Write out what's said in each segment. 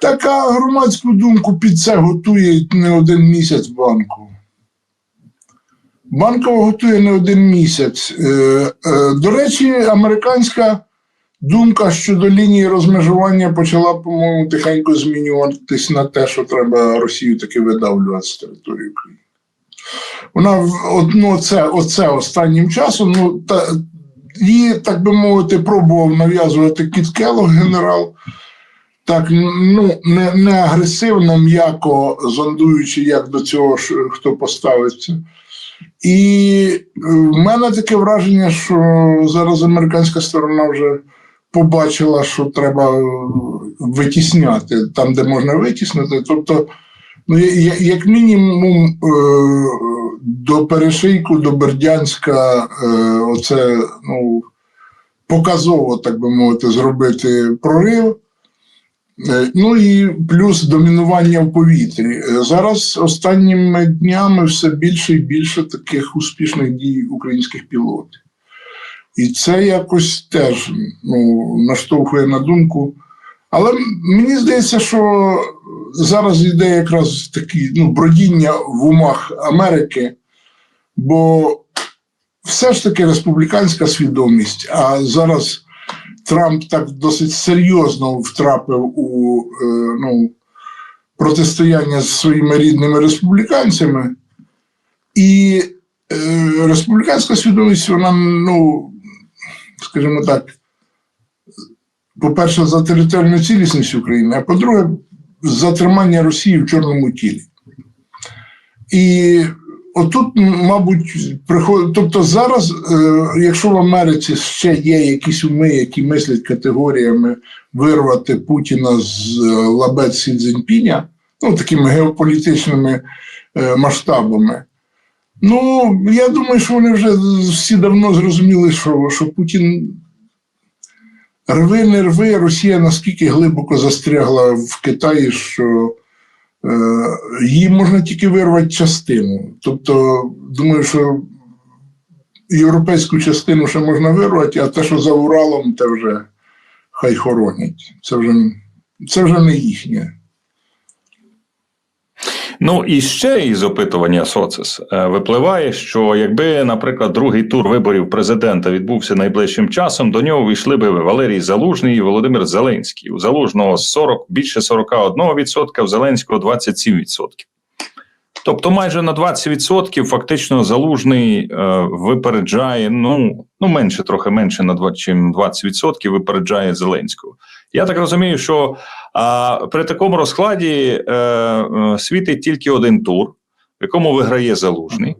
Така громадську думку під це готує не один місяць банку. Банкова готує не один місяць. Е, е, До речі, американська думка щодо лінії розмежування почала, по-моєму, тихенько змінюватись на те, що треба Росію таки видавлювати з території України. Вона ну, оце, оце останнім часом, ну, та, її, так би мовити, пробував нав'язувати Кіт Келлог, генерал. Так, ну, не, не агресивно, м'яко зондуючи, як до цього ж, хто поставиться. І е, в мене таке враження, що зараз американська сторона вже побачила, що треба е, витісняти там, де можна витіснити. Тобто, ну, як мінімум, е, до перешийку, до Бердянська, оце ну, показово, так би мовити, зробити прорив. Е, Ну і плюс домінування в повітрі. Е, Зараз останніми днями все більше і більше таких успішних дій українських пілотів. І це якось теж ну, наштовхує на думку. Але мені здається, що зараз йде якраз такі ну, бродіння в умах Америки, бо все ж таки республіканська свідомість, а зараз Трамп так досить серйозно втрапив у е, ну, протистояння з своїми рідними республіканцями. І е, республіканська свідомість, вона, ну, скажімо так, по-перше, за територіальну цілісність України, а по-друге, за тримання Росії в чорному тілі. І отут, мабуть, приходить. Тобто, зараз, е, якщо в Америці ще є якісь уми, які мислять категоріями вирвати Путіна з е, лабет Сі Цзіньпіня, ну такими геополітичними е, масштабами. Ну, я думаю, що вони вже всі давно зрозуміли, що, що Путін рви, не рви, Росія наскільки глибоко застрягла в Китаї, що її можна тільки вирвати частину. Тобто, думаю, що європейську частину ще можна вирвати, а те, що за Уралом, те вже хай хоронять. Це вже, це вже не їхнє. Ну і ще із опитування Соцес е, випливає, що якби, наприклад, другий тур виборів президента відбувся найближчим часом, до нього війшли би Валерій Залужний і Володимир Зеленський. У Залужного 40, більше 41%, в Зеленського 27%. Тобто майже на 20% фактично залужний е, випереджає, ну, ну менше, трохи менше на 20, чим 20% випереджає Зеленського. Я так розумію, що а, при такому розкладі е, е, світить тільки один тур, в якому виграє залужний.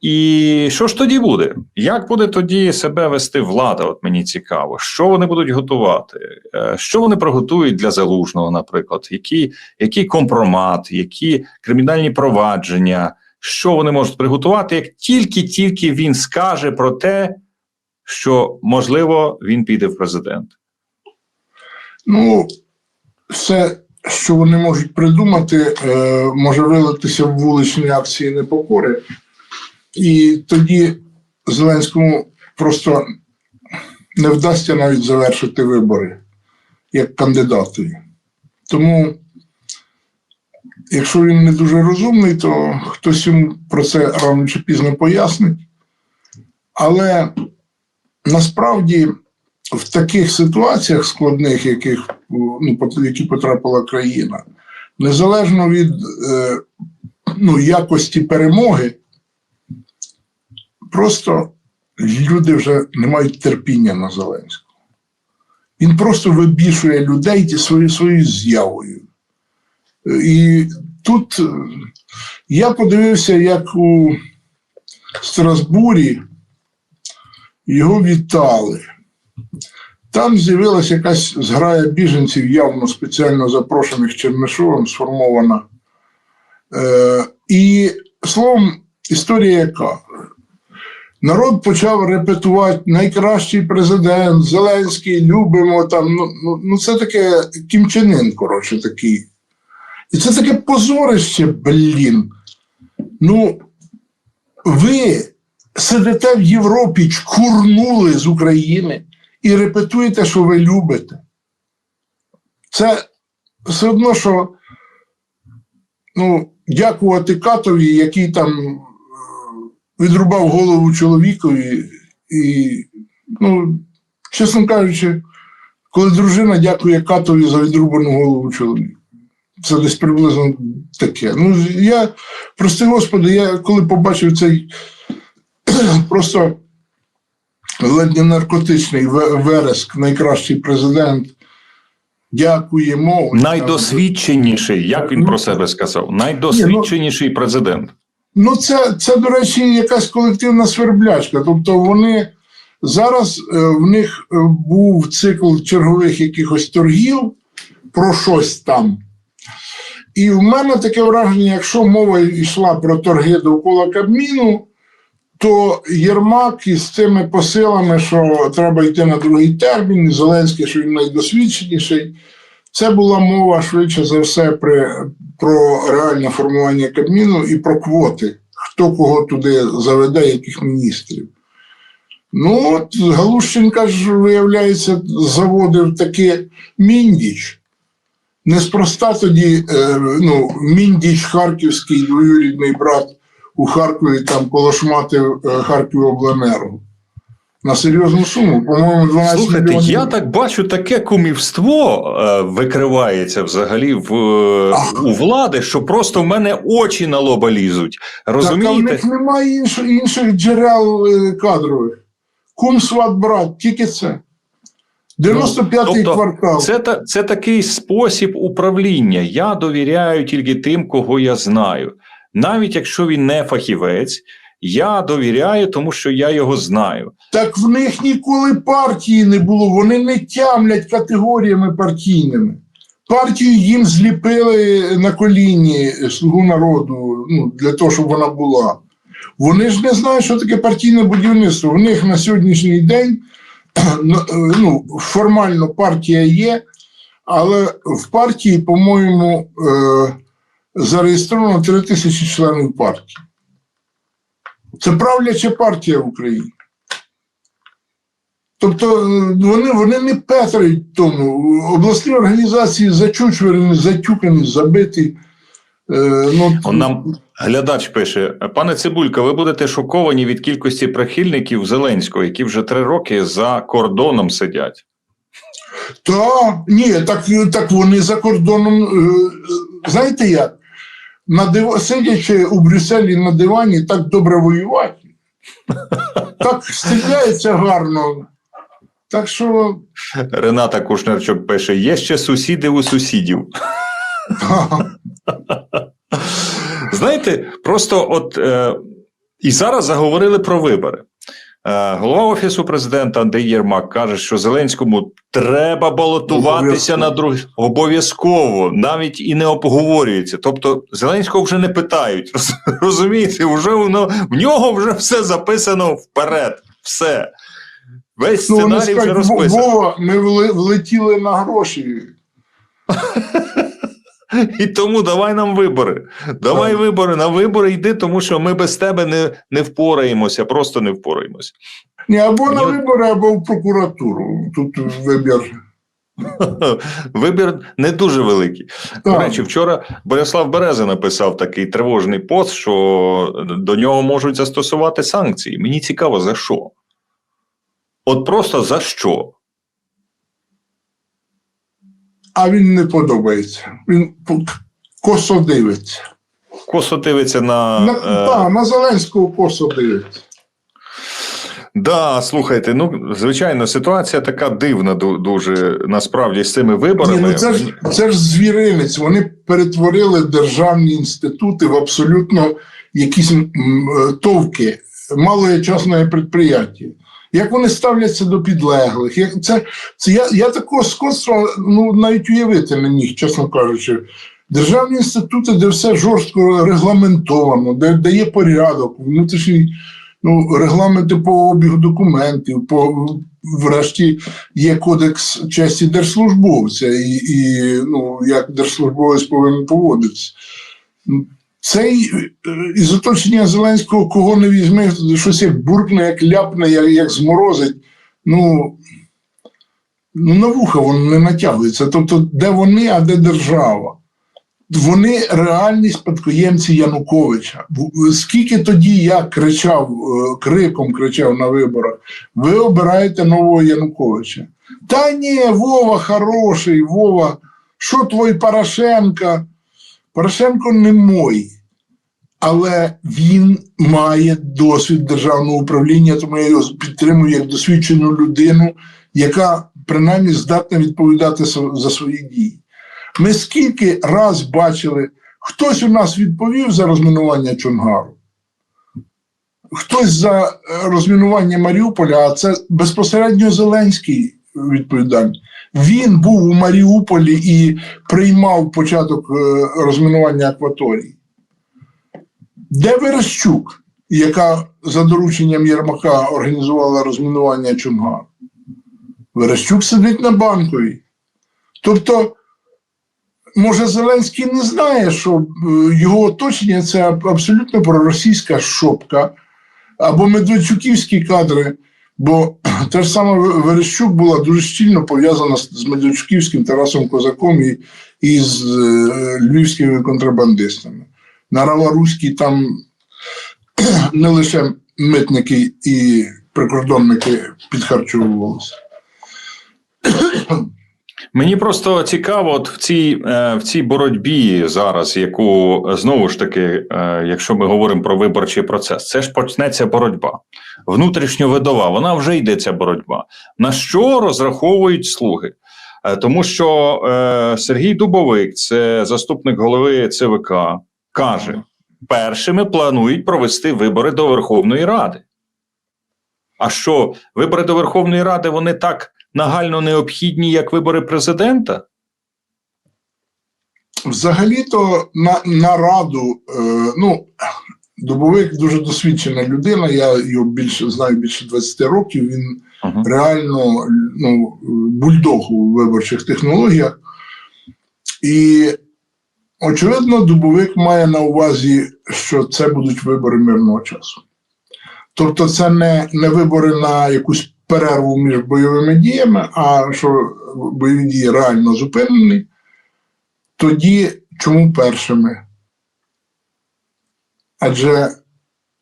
І що ж тоді буде? Як буде тоді себе вести влада? От мені цікаво, що вони будуть готувати, Е, що вони приготують для залужного, наприклад, які, який компромат, які кримінальні провадження, що вони можуть приготувати, як тільки-тільки він скаже про те, що можливо він піде в президент. Ну, все, що вони можуть придумати, е, може вилитися в вуличні акції непокори. І тоді Зеленському просто не вдасться навіть завершити вибори як кандидатові. Тому, якщо він не дуже розумний, то хтось йому про це рано чи пізно пояснить. Але насправді в таких ситуаціях складних, яких ну, які потрапила країна, незалежно від е, ну, якості перемоги, просто люди вже не мають терпіння на Зеленського. Він просто вибішує людей своєю своєю з'явою. І тут е, я подивився, як у Страсбурі його вітали. Там з'явилася якась зграя біженців, явно спеціально запрошених Чернишовим, сформована. Е, і словом, історія яка? Народ почав репетувати найкращий президент, Зеленський, любимо там. Ну, ну, ну це таке кімчанин, коротше, такий. І це таке позорище, блін. Ну, ви сидите в Європі, чкурнули з України і репетуєте, що ви любите. Це все одно, що ну, дякувати катові, який там е, відрубав голову чоловікові, і, ну, чесно кажучи, коли дружина дякує катові за відрубану голову чоловіка. Це десь приблизно таке. Ну, я, прости Господи, я коли побачив цей просто ледь не наркотичний вереск, найкращий президент. Дякуємо. Найдосвідченіший, як він про себе сказав, найдосвідченіший президент. Ну, це, це, до речі, якась колективна сверблячка. Тобто вони зараз е, в них е, був цикл чергових якихось торгів про щось там. І в мене таке враження, якщо мова йшла про торги довкола Кабміну, то Єрмак із цими посилами, що треба йти на другий термін, і Зеленський, що він найдосвідченіший, це була мова швидше за все при, про реальне формування Кабміну і про квоти, хто кого туди заведе, яких міністрів. Ну, от Галущенка ж, виявляється, заводив таки Міндіч. Неспроста тоді е, ну, Міндіч, харківський двоюрідний брат у Харкові там колошматив е, Харківобленерго. На серйозну суму, по-моєму, 12 Слухайте, мільйонів. я так бачу, таке кумівство е, викривається взагалі в, е, у влади, що просто в мене очі на лоба лізуть. Так, а в них немає інших, інших джерел е, кадрових. Кум, сват, брат, тільки це. 95-й тобто квартал. Це, це такий спосіб управління. Я довіряю тільки тим, кого я знаю. Навіть якщо він не фахівець, я довіряю, тому що я його знаю. Так в них ніколи партії не було. Вони не тямлять категоріями партійними. Партію їм зліпили на коліні слугу народу ну, для того, щоб вона була. Вони ж не знають, що таке партійне будівництво. У них на сьогоднішній день ну, формально партія є, але в партії, по-моєму, е, зареєстровано 3 тисячі членів партії. Це правляча партія в Україні. Тобто е, вони, вони не петрають тому. Обласні організації зачучверені, затюкані, забиті. Е, ну, нам глядач пише: пане Цибулька, ви будете шоковані від кількості прихильників Зеленського, які вже три роки за кордоном сидять. Та ні, так, так вони за кордоном. е, Знаєте як? На див... Сидячи у Брюсселі на дивані, так добре воювати. Так стріляється гарно. Так що Рената Кушнерчук пише: є ще сусіди у сусідів. Знаєте, просто от е, і зараз заговорили про вибори. Е, голова офісу президента Андрій Єрмак каже, що Зеленському треба балотуватися на друг обов'язково, навіть і не обговорюється. Тобто Зеленського вже не питають. роз- Розумієте, вже воно в нього вже все записано вперед. Все. Весь ну, сценарій вже скажуть, «Во- розписаний. Вова, ми влетіли на гроші. І тому давай нам вибори. Давай Так. вибори на вибори йди, тому що ми без тебе не, не впораємося, просто не впораємося. Ні, або на вибори, або в прокуратуру. Тут вибір. Вибір не дуже великий. До речі, вчора Борислав Береза написав такий тривожний пост, що до нього можуть застосувати санкції. Мені цікаво, за що? От просто за що? А він не подобається. Він косо дивиться. Косо дивиться на. На, е, та, на Зеленського косо дивиться. Да, слухайте, ну звичайно, ситуація така дивна дуже насправді з цими виборами. Ні, ну це, ж, це ж звіринець. Вони перетворили державні інститути в абсолютно якісь е, товки, малоячасне підприємство. Як вони ставляться до підлеглих? Як це, це я, я такого скотства ну, навіть уявити не міг, чесно кажучи. Державні інститути, де все жорстко регламентовано, де, де є порядок, внутрішній ну, регламенти по обігу документів, по врешті є кодекс честі держслужбовця, і, і ну, як держслужбовець повинен поводитися. Цей е, із оточення Зеленського, кого не візьме, щось як буркне, як ляпне, як, як зморозить. Ну, ну, на вуха воно не натягується. Тобто, де вони, а де держава? Вони реальні спадкоємці Януковича. Скільки тоді я кричав, е, криком кричав на виборах: ви обираєте нового Януковича. Та ні, Вова хороший, Вова, що твій Порошенко? Порошенко не мой, але він має досвід державного управління, тому я його підтримую як досвідчену людину, яка принаймні здатна відповідати за свої дії. Ми скільки раз бачили, хтось у нас відповів за розмінування Чонгару, хтось за е, розмінування Маріуполя, а це безпосередньо Зеленський відповідальний. Він був у Маріуполі і приймав початок е, розмінування акваторії. Де Верещук, яка за дорученням Єрмака організувала розмінування Чонгару? Верещук сидить на банковій. Тобто, може, Зеленський не знає, що е, його оточення це абсолютно проросійська шопка або медведчуківські кадри, бо те ж саме Верещук була дуже щільно пов'язана з Медведчуківським Тарасом Козаком і, і з е, львівськими контрабандистами. На Раваруській там не лише митники і прикордонники підхарчовувалися. Мені просто цікаво, от в цій, е, в цій боротьбі зараз, яку знову ж таки, е, якщо ми говоримо про виборчий процес, це ж почнеться боротьба внутрішньовидова. Вона вже йде ця боротьба. На що розраховують слуги? Е, Тому що Сергій Дубовик, це заступник голови ЦВК, каже: першими планують провести вибори до Верховної Ради. А що вибори до Верховної Ради вони так нагально необхідні, як вибори президента? Взагалі-то на, на раду, е, ну, Дубовик дуже досвідчена людина, я його більше знаю більше 20 років. Він Угу. реально ну, бульдог у виборчих технологіях. І, очевидно, Дубовик має на увазі, що це будуть вибори мирного часу. Тобто, це не, не вибори на якусь перерву між бойовими діями, а що бойові дії реально зупинені. Тоді чому першими? Адже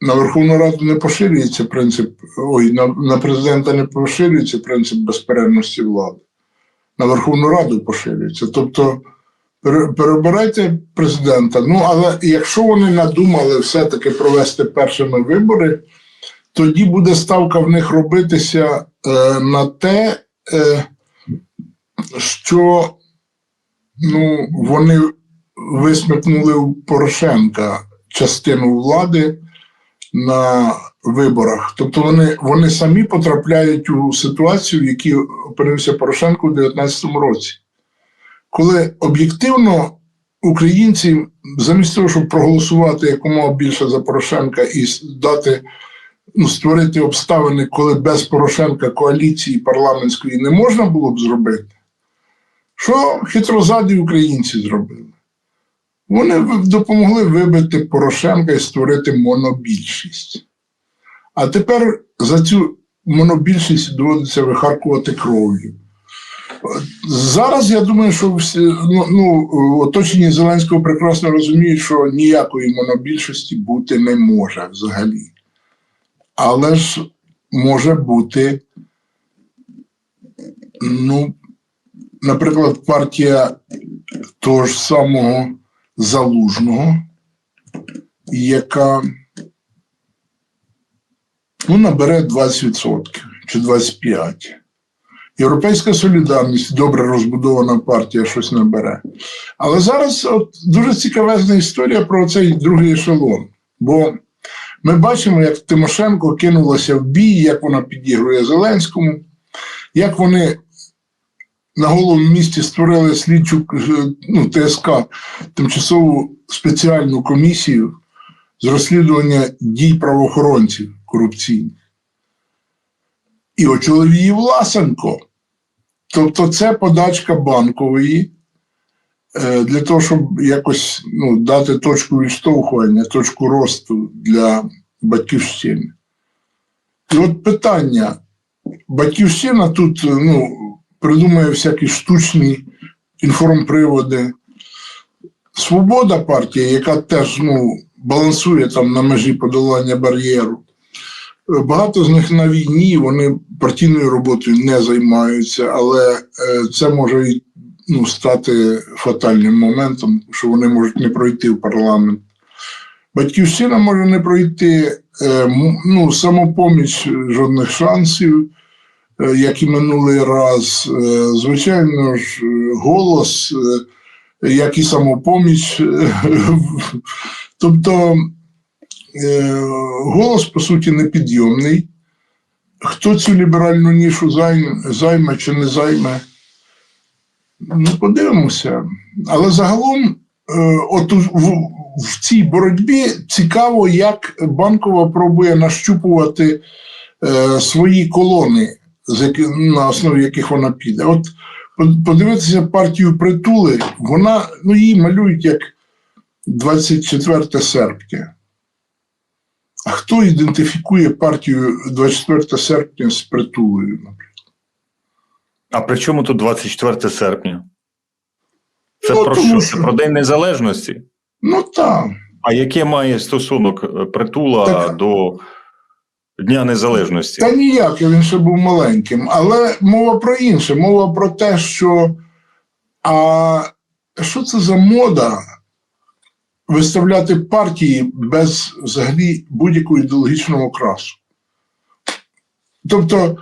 на Верховну Раду не поширюється принцип, ой, на, на президента не поширюється принцип безперервності влади. На Верховну Раду поширюється. Тобто пере- перебирайте президента. Ну, але якщо вони надумали все-таки провести першими вибори, тоді буде ставка в них робитися е, на те, е, що ну, вони висмикнули у Порошенка частину влади на виборах. Тобто вони, вони самі потрапляють у ситуацію, в якій опинився Порошенко у 2019 році. Коли об'єктивно українці, замість того, щоб проголосувати якомога більше за Порошенка і дати, створити обставини, коли без Порошенка коаліції парламентської не можна було б зробити, що хитрозаді українці зробили? Вони допомогли вибити Порошенка і створити монобільшість. А тепер за цю монобільшість доводиться вихаркувати кров'ю. Зараз я думаю, що всі, ну, ну, оточені Зеленського прекрасно розуміють, що ніякої монобільшості бути не може взагалі. Але ж може бути, ну, наприклад, партія того ж самого Залужного, яка ну, набере 20% чи 25%. Європейська солідарність, добре розбудована партія, щось набере. Але зараз от, дуже цікавезна історія про цей другий ешелон. Бо ми бачимо, як Тимошенко кинулася в бій, як вона підігрує Зеленському, як вони на голому місці створили слідчу ну, ТСК, тимчасову спеціальну комісію з розслідування дій правоохоронців корупційних. І очолив її Власенко. Тобто, це подачка банкової для того, щоб якось ну, дати точку відштовхування, точку росту для батьківщини. І от питання: батьківщина тут, ну, придумує всякі штучні інформприводи. Свобода партія, яка теж ну, балансує там на межі подолання бар'єру. Е, Багато з них на війні, вони партійною роботою не займаються, але е, це може ну, стати фатальним моментом, що вони можуть не пройти в парламент. Батьківщина може не пройти, е, ну, самопоміч жодних шансів, е, як і минулий раз. Е, Звичайно ж, голос, як і самопоміч. Тобто голос, по суті, непідйомний. Хто цю ліберальну нішу займе чи не займе? Ну, подивимося. Але загалом, е, от в, в цій боротьбі цікаво, як банкова пробує нащупувати е, свої колони, на основі яких вона піде. От подивитися партію притули, вона ну, її малюють як 24 серпня. А хто ідентифікує партію 24 серпня з притулою? наприклад? А при чому тут 24 серпня? Це Ну, про що? Це про День Незалежності? Ну так. А яке має стосунок е, притула Так- до Дня Незалежності? Та ніяк, він ще був маленьким. Але мова про інше. Мова про те, що а що це за мода виставляти партії без взагалі будь-якого ідеологічного окрасу? Тобто,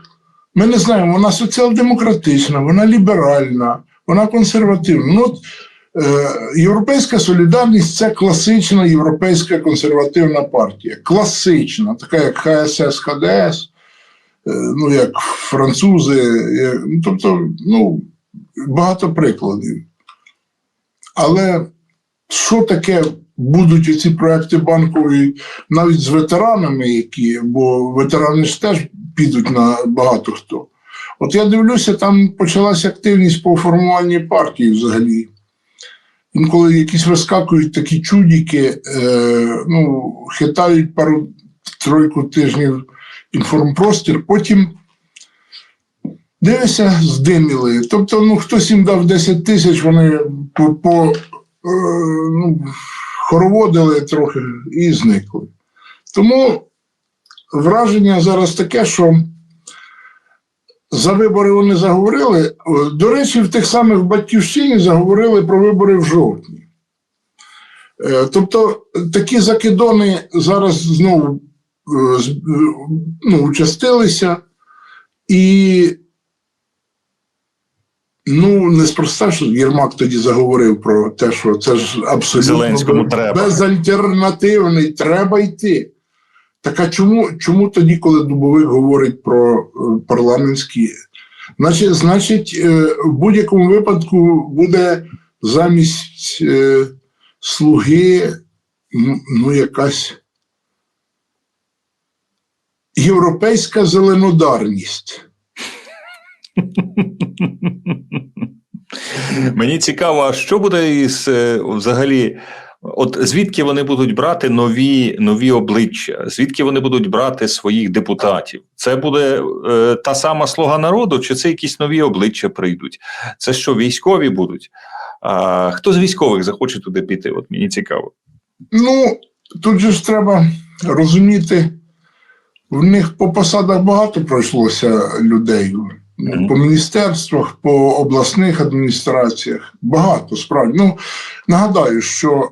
ми не знаємо, вона соціал-демократична, вона ліберальна, вона консервативна. Ну, е, Європейська солідарність це класична європейська консервативна партія. Класична, така як ХСС, ХДС, е, ну як французи. е, ну, Тобто, ну, багато прикладів. Але що таке будуть оці проекти банкові навіть з ветеранами, які, бо ветерани ж теж підуть на багато хто. От я дивлюся, там почалася активність по формуванні партії взагалі. Інколи якісь вискакують такі чудіки, е, ну, хитають пару тройку тижнів інформпростір, потім дивися, здиміли. Тобто, ну, хтось їм дав 10 тисяч, вони по, по е, ну, хороводили трохи і зникли. Тому враження зараз таке, що за вибори вони заговорили. До речі, в тих самих батьківщині заговорили про вибори в жовтні. Е, Тобто такі закидони зараз знову е, е, ну, участилися, і ну, неспроста, що Єрмак тоді заговорив про те, що це ж абсолютно Зеленському треба. безальтернативний, треба йти. Так а чому, чому тоді, коли Дубовик говорить про е, парламентські? Значить, значить, е, в будь-якому випадку буде замість е, слуги ну, якась європейська зеленодарність. Мені цікаво, а що буде із взагалі? От звідки вони будуть брати нові, нові обличчя? Звідки вони будуть брати своїх депутатів? Це буде е, та сама слуга народу, чи це якісь нові обличчя прийдуть? Це що, військові будуть? А, хто з військових захоче туди піти? От мені цікаво. Ну, тут же ж треба розуміти, в них по посадах багато пройшлося людей. По міністерствах, по обласних адміністраціях. Багато справді. Ну, нагадаю, що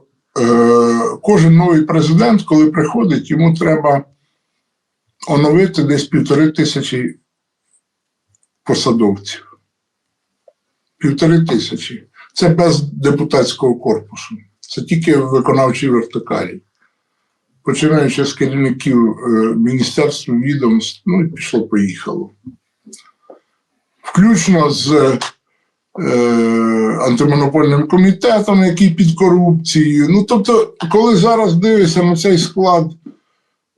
кожен новий президент, коли приходить, йому треба оновити десь півтори тисячі посадовців. Півтори тисячі. Це без депутатського корпусу. Це тільки в виконавчій вертикалі. Починаючи з керівників е, міністерств, відомств, ну і пішло-поїхало. Включно з е, антимонопольним комітетом, який під корупцією. Ну, тобто, коли зараз дивишся на цей склад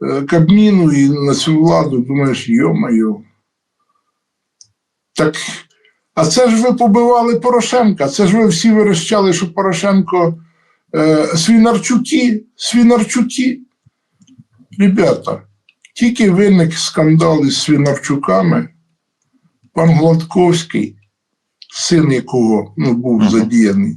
е, Кабміну і на цю владу, думаєш, йо-моє. Так, а це ж ви побивали Порошенка, це ж ви всі верещали, що Порошенко е, свінарчуки, свінарчуки. Ребята, тільки виник скандал із свінарчуками, пан Гладковський син якого ну, був задіяний,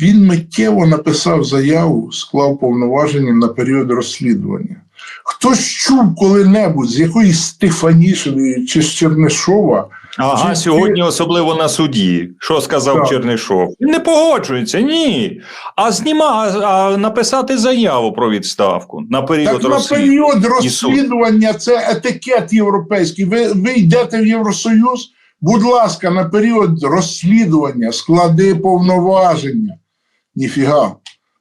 він миттєво написав заяву, склав повноваження на період розслідування. Хтось чув коли-небудь з якоїсь Стефанішиної чи з Чернишова, Ага, Чи- сьогодні особливо на суді. Що сказав Так. Чернишов? Він не погоджується, ні. А зніма, а, написати заяву про відставку на період Так на період розслідування це етикет європейський. Ви, ви йдете в Євросоюз, будь ласка, на період розслідування склади повноваження. Ніфіга.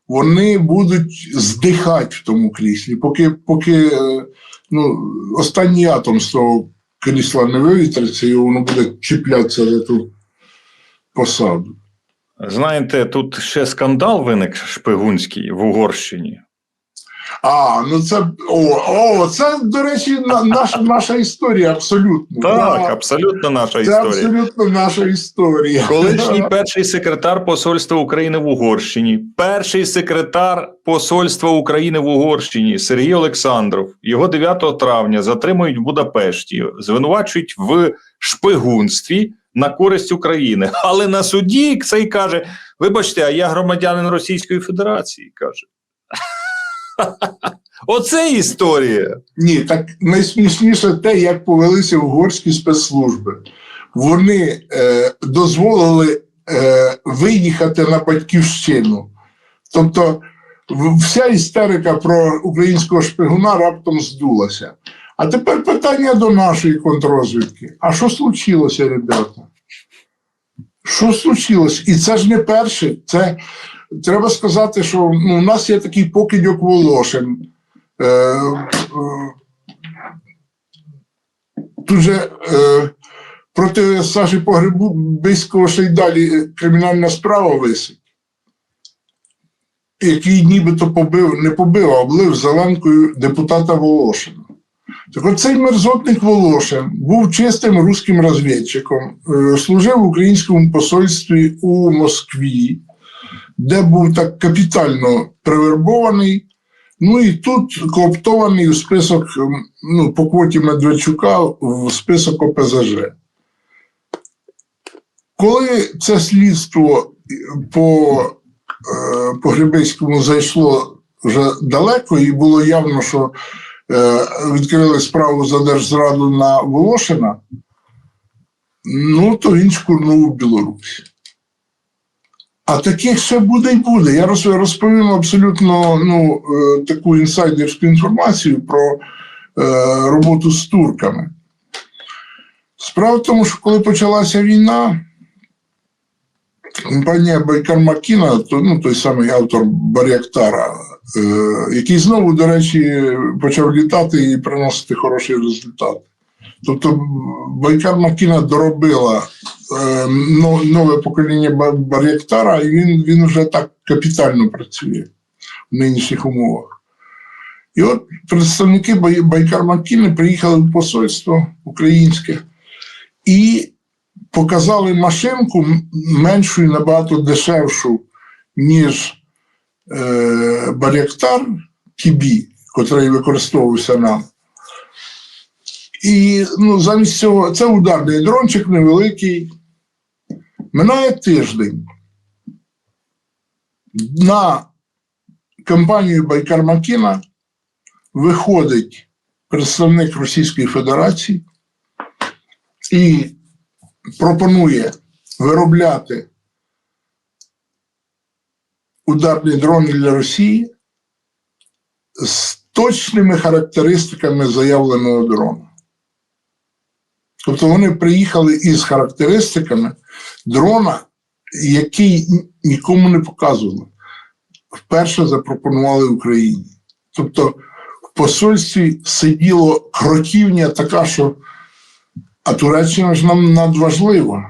Вони будуть здихати в тому кріслі, поки, поки е, ну, останній атом з того крісла не вивітриться, і воно буде чіплятися за ту посаду. Знаєте, тут ще скандал виник шпигунський в Угорщині. А, ну це о, о, це, до речі, на, наша, наша історія абсолютно. Так, Да. абсолютно наша Це історія. абсолютно наша історія. Колишній перший секретар Посольства України в Угорщині, перший секретар Посольства України в Угорщині Сергій Олександров. Його 9 травня затримують в Будапешті, звинувачують в шпигунстві на користь України. Але на суді цей каже: Вибачте, а я громадянин Російської Федерації. каже. Оце історія. Ні, так найсмішніше те, як повелися угорські спецслужби. Вони е, дозволили е, виїхати на батьківщину. Тобто, вся істерика про українського шпигуна раптом здулася. А тепер питання до нашої контррозвідки. А що случилося, ребята? Що случилось? І це ж не перше. Це треба сказати, що ну, у нас є такий покидьок Волошин. Е, е, тут же е, проти Саші Погребиського ще й далі кримінальна справа висить, який нібито побив, не побив, а облив зеленкою депутата Волошина. Так от цей мерзотник Волошин був чистим руським розвідчиком, е, служив в українському посольстві у Москві, де був так капітально привербований. Ну і тут кооптований у список ну, по квоті Медведчука в список ОПЗЖ. Коли це слідство по, е, по Гребельському зайшло вже далеко, і було явно, що е, відкрили справу за держзраду на Волошина, ну то він шкурнув Білорусь. А таких ще буде і буде. Я розповім абсолютно ну, е, таку інсайдерську інформацію про е, роботу з турками. Справа в тому, що коли почалася війна, компанія Байкар Макіна, то, ну, той самий автор Баряктара, е, який знову, до речі, почав літати і приносити хороший результат. Тобто Байкар Макіна доробила е, нове покоління Ба- Бар'яктара, і він, він вже так капітально працює в нинішніх умовах. І от представники Бай- Байкар Макіни приїхали в посольство українське і показали машинку меншу і набагато дешевшу, ніж е, Бар'яктар Кібі, котрий використовувався нам. І ну, замість цього це ударний дрончик невеликий. Минає тиждень. На компанію Байкар Макіна виходить представник Російської Федерації і пропонує виробляти ударні дрони для Росії з точними характеристиками заявленого дрона. Тобто вони приїхали із характеристиками дрона, який нікому не показували. Вперше запропонували Україні. Тобто в посольстві сиділо кроківня така, що а Туреччина ж нам надважлива.